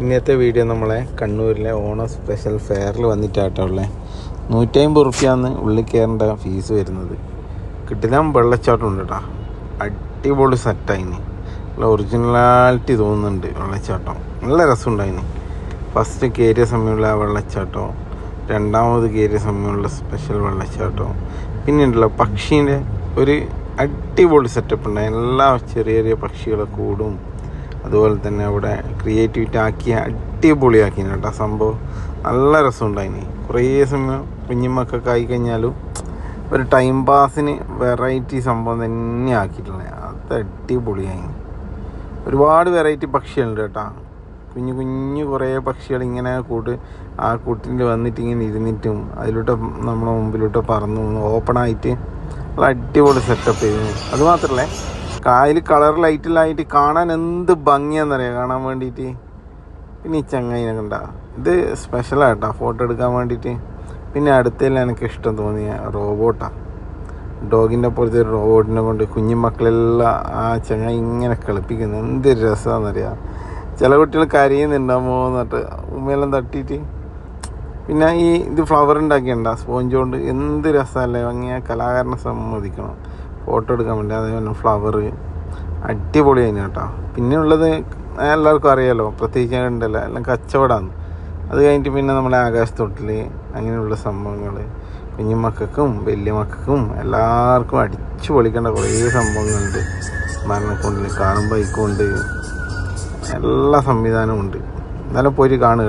ഇന്നത്തെ വീഡിയോ നമ്മളെ കണ്ണൂരിലെ ഓണം സ്പെഷ്യൽ ഫെയറിൽ വന്നിട്ടാട്ടോ ഉള്ളത് നൂറ്റമ്പത് റുപ്യാന്ന് ഉള്ളിൽ കയറേണ്ട ഫീസ് വരുന്നത്. കിട്ടില്ല വെള്ളച്ചാട്ടം ഉണ്ട് കേട്ടോ അടിപൊളി സെറ്റായിന് നല്ല ഒറിജിനാലിറ്റി തോന്നുന്നുണ്ട് വെള്ളച്ചാട്ടം. നല്ല രസമുണ്ടായിന് ഫസ്റ്റ് കയറിയ സമയമുള്ള വെള്ളച്ചാട്ടം. രണ്ടാമത് കയറിയ സമയമുള്ള സ്പെഷ്യൽ വെള്ളച്ചാട്ടം. പിന്നെ ഉണ്ടല്ലോ പക്ഷീന്റെ ഒരു അടിപൊളി സെറ്റപ്പ് ഉണ്ടായി എല്ലാ ചെറിയ ചെറിയ പക്ഷികളെ കൂടും. അതുപോലെ തന്നെ അവിടെ ക്രിയേറ്റിവിറ്റി ആക്കിയ അടിപൊളിയാക്കി കേട്ടോ സംഭവം. നല്ല രസമുണ്ടായിന്. കുറേ സമയം കുഞ്ഞുമക്കൊക്കെ ആയി കഴിഞ്ഞാലും ഒരു ടൈം പാസിന് വെറൈറ്റി സംഭവം തന്നെ ആക്കിയിട്ടുള്ളത് അത് അടിപൊളിയായി ഒരുപാട് വെറൈറ്റി പക്ഷികളുണ്ട് കേട്ടോ. കുഞ്ഞു കുഞ്ഞു കുറേ പക്ഷികൾ ഇങ്ങനെ കൂട്ട് ആ കൂട്ടിൽ വന്നിട്ട് ഇങ്ങനെ ഇരുന്നിട്ടും അതിലോട്ട് നമ്മുടെ മുമ്പിലോട്ട് പറന്നു ഓപ്പൺ ആയിട്ട് നല്ല അടിപൊളി സെറ്റപ്പ് ചെയ്യുന്നു അത് മാത്രമല്ല കായൽ കളർ ലൈറ്റിലായിട്ട് കാണാൻ എന്ത് ഭംഗിയാണെന്നറിയാം കാണാൻ വേണ്ടിയിട്ട് പിന്നെ ഈ ചങ്ങായിനെ കണ്ട. ഇത് സ്പെഷ്യലായിട്ടാ ഫോട്ടോ എടുക്കാൻ വേണ്ടിയിട്ട് പിന്നെ അടുത്തതിൽ എനിക്ക് ഇഷ്ടം തോന്നിയ റോബോട്ടാണ് ഡോഗിന്റെ പുറത്തെ റോബോട്ടിനെ കൊണ്ട് കുഞ്ഞുമക്കളെല്ലാം ആ ചങ്ങായി ഇങ്ങനെ കളിപ്പിക്കുന്നത് എന്ത് രസമാണെന്നറിയാം ചില കുട്ടികൾ കരയുന്നുണ്ടാകുമ്പോൾ എന്നിട്ട് ഉമ്മയെല്ലാം തട്ടിയിട്ട്. പിന്നെ ഈ ഇത് ഫ്ലവർ ഉണ്ടാക്കിയുണ്ട സ്പോഞ്ച് കൊണ്ട്. എന്ത് രസമല്ലേ ഭംഗിയ. കലാകാരനെ സമ്മതിക്കണം. ഫോട്ടോ എടുക്കാൻ വേണ്ടി അതേപോലെ ഫ്ലവർ അടിപൊളി അതിന് കേട്ടോ. പിന്നെ ഉള്ളത് എല്ലാവർക്കും അറിയാലോ പ്രത്യേകിച്ച് ഉണ്ടല്ലോ എല്ലാം കച്ചവടമാണ്. അത് കഴിഞ്ഞിട്ട് പിന്നെ നമ്മുടെ ആകാശത്തൊട്ടിൽ അങ്ങനെയുള്ള സംഭവങ്ങൾ കുഞ്ഞുമക്കൾക്കും വലിയ മക്കൾക്കും എല്ലാവർക്കും അടിച്ചു പൊളിക്കേണ്ട കുറേ സംഭവങ്ങളുണ്ട്. മരണക്കുണ്ടിൽ കാറും ബൈക്കും ഉണ്ട്. എല്ലാ സംവിധാനവും ഉണ്ട്. എന്നാലും പോയിട്ട് കാണുക.